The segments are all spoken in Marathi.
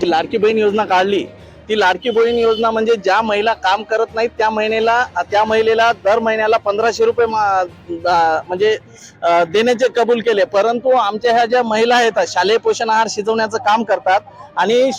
जी लाडकी बहीण योजना काढली. ती लाडकी बहीण योजना म्हणजे ज्या महिला काम करत नाहीत त्या महिनेला त्या महिलेला दर महिन्याला पंधराशे रुपये मा- म्हणजे देण्याचे कबूल केले. परंतु आमच्या ह्या ज्या महिला आहेत शालेय पोषण आहार शिजवण्याचं काम करतात आणि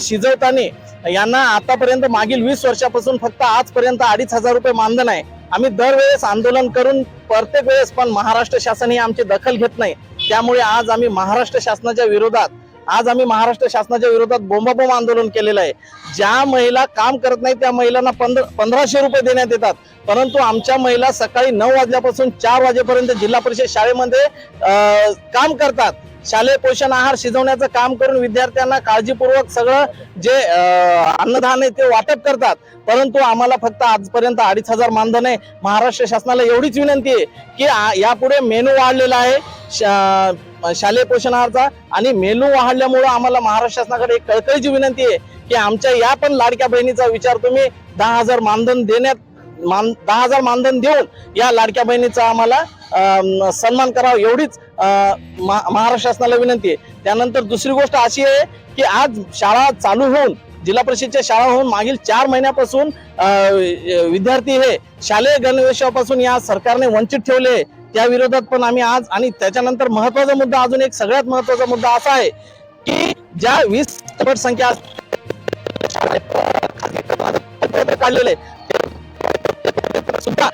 शिजवताना यांना आतापर्यंत मागील वीस वर्षापासून फक्त आजपर्यंत अडीच हजार रुपये मानधन आहे. आम्ही दरवेळेस आंदोलन करून प्रत्येक वेळेस पण महाराष्ट्र शासन ही आमची दखल घेत नाही. त्यामुळे आज आम्ही महाराष्ट्र शासनाच्या विरोधात आज आम्ही महाराष्ट्र शासनाच्या विरोधात बोंबाबोंब आंदोलन केलेलं आहे. ज्या महिला काम करत नाही त्या महिलांना पंधरा पंधराशे रुपये देण्यात येतात. परंतु आमच्या महिला सकाळी नऊ वाजल्यापासून चार वाजेपर्यंत जिल्हा परिषद शाळेमध्ये काम करतात. शालेय पोषण आहार शिजवण्याचं काम करून विद्यार्थ्यांना काळजीपूर्वक सगळं जे अन्नधान आहे ते वाटप करतात. परंतु आम्हाला फक्त आजपर्यंत अडीच हजार मानधन आहे. महाराष्ट्र शासनाला एवढीच विनंती आहे की यापुढे मेनू वाढलेला आहे. शालेय पोषण आहारचा आणि मेनू वाढल्यामुळं आम्हाला महाराष्ट्र शासनाकडे एक कळकळीची विनंती आहे की आमच्या या पण लाडक्या बहिणीचा विचार तुम्ही दहा हजार मानधन देण्यात मान दहा हजार मानधन देऊन या लाडक्या बहिणीचा आम्हाला सन्मान करावा एवढीच महा- महाराष्ट्र शासनाला विनंती आहे. त्यानंतर दुसरी गोष्ट अशी आहे की आज शाळा चालू होऊन जिल्हा परिषदच्या शाळा होऊन मागील चार महिन्यापासून विद्यार्थी हे शालेय गणवेशापासून या सरकारने वंचित ठेवले त्या विरोधात पण आम्ही आज आणि त्याच्यानंतर महत्त्वाचा मुद्दा अजून एक सगळ्यात महत्त्वाचा मुद्दा असा आहे की ज्या वीस पट संख्या काढलेले सुद्धा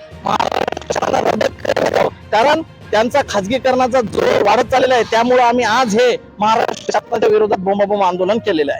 कारण त्यांचा खाजगीकरणाचा जोर वाढत चाललेला आहे. त्यामुळे आम्ही आज हे महाराष्ट्र शासनाच्या विरोधात बोंबाबोंब आंदोलन केलेलं आहे.